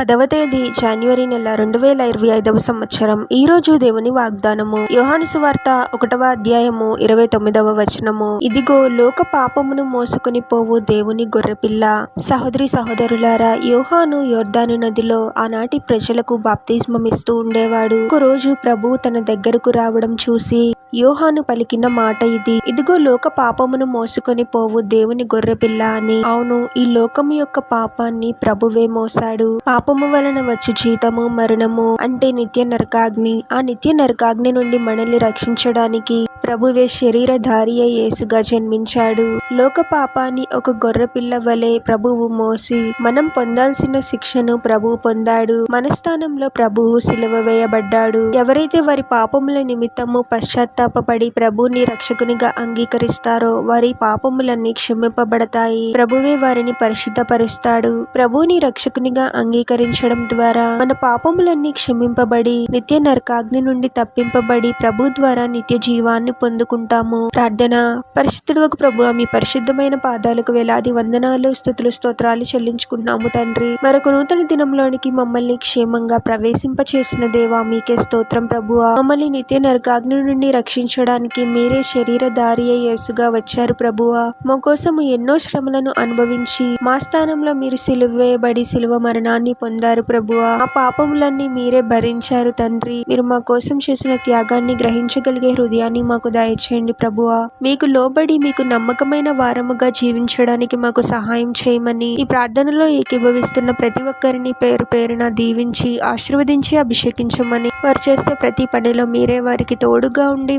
పదవ తేదీ జనవరి నెల రెండు వేల ఇరవై ఐదవ సంవత్సరం. ఈ రోజు దేవుని వాగ్దానము. యోహాను సువార్త ఒకటవ అధ్యాయము ఇరవై తొమ్మిదవ వచనము. ఇదిగో లోక పాపమును మోసుకుని పోవు దేవుని గొర్రెపిల్ల. సహోదరి సహోదరులారా యోహాను యోర్ధాను నదిలో ఆనాటి ప్రజలకు బాప్తిస్మం ఇస్తూ ఉండేవాడు. ఒక రోజు ప్రభు తన దగ్గరకు రావడం చూసి యోహాను పలికిన మాట ఇది. ఇదిగో లోక పాపమును మోసుకొని పోవు దేవుని గొర్రెపిల్ల అని. అవును ఈ లోకము యొక్క పాపాన్ని ప్రభువే మోసాడు. పాపము వలన వచ్చు జీతము మరణము అంటే నిత్య నరకాగ్ని. ఆ నిత్య నరకాగ్ని నుండి మనల్ని రక్షించడానికి ప్రభువే శరీరధారి అయి యేసుగా జన్మించాడు. లోక పాపాన్ని ఒక గొర్రె పిల్ల వలె ప్రభువు మోసి మనం పొందాల్సిన శిక్షను ప్రభువు పొందాడు. మన స్థానంలో ప్రభువు సిలువ వేయబడ్డాడు. ఎవరైతే వారి పాపముల నిమిత్తము పశ్చాత్తాపడి ప్రభుని రక్షకునిగా అంగీకరిస్తారో వారి పాపములన్నీ క్షమింపబడతాయి. ప్రభువే వారిని పరిశుద్ధపరుస్తాడు. ప్రభుని రక్షకునిగా అంగీకరించడం ద్వారా మన పాపములన్నీ క్షమింపబడి నిత్య నరకాగ్ని నుండి తప్పింపబడి ప్రభు ద్వారా నిత్య జీవాన్ని పొందుకుంటాము. ప్రార్థన. పరిశుద్ధుడు ఒక ప్రభు మీ పరిశుద్ధమైన పాదాలకు వేలాది వందనాలు స్థుతులు స్తోత్రాలు చెల్లించుకుంటున్నాము తండ్రి. మరొక నూతన దినంలోనికి మమ్మల్ని క్షేమంగా ప్రవేశింప చేసిన దేవా మీకే స్తోత్రం ప్రభువా. మమ్మల్ని నిత్య నరకాగ్ని నుండి రక్షించడానికి మీరే శరీరధారి అయి యేసుగా వచ్చారు ప్రభువా. మా కోసము ఎన్నో శ్రమలను అనుభవించి మా స్థానంలో మీరు సిలువేయబడి సిలువ మరణాన్ని పొందారు ప్రభువా. మా పాపములన్నీ మీరే భరించారు తండ్రి. మీరు మా కోసం చేసిన త్యాగాన్ని గ్రహించగలిగే హృదయాన్ని మాకు దయచేయండి ప్రభువా. మీకు లోబడి మీకు నమ్మకమైన వారముగా జీవించడానికి మాకు సహాయం చేయమని ఈ ప్రార్థనలో ఏకీభవిస్తున్న ప్రతి ఒక్కరిని పేరు పేరున దీవించి ఆశీర్వదించి అభిషేకించమని వారు చేసే ప్రతి పనిలో మీరే వారికి తోడుగా ఉండి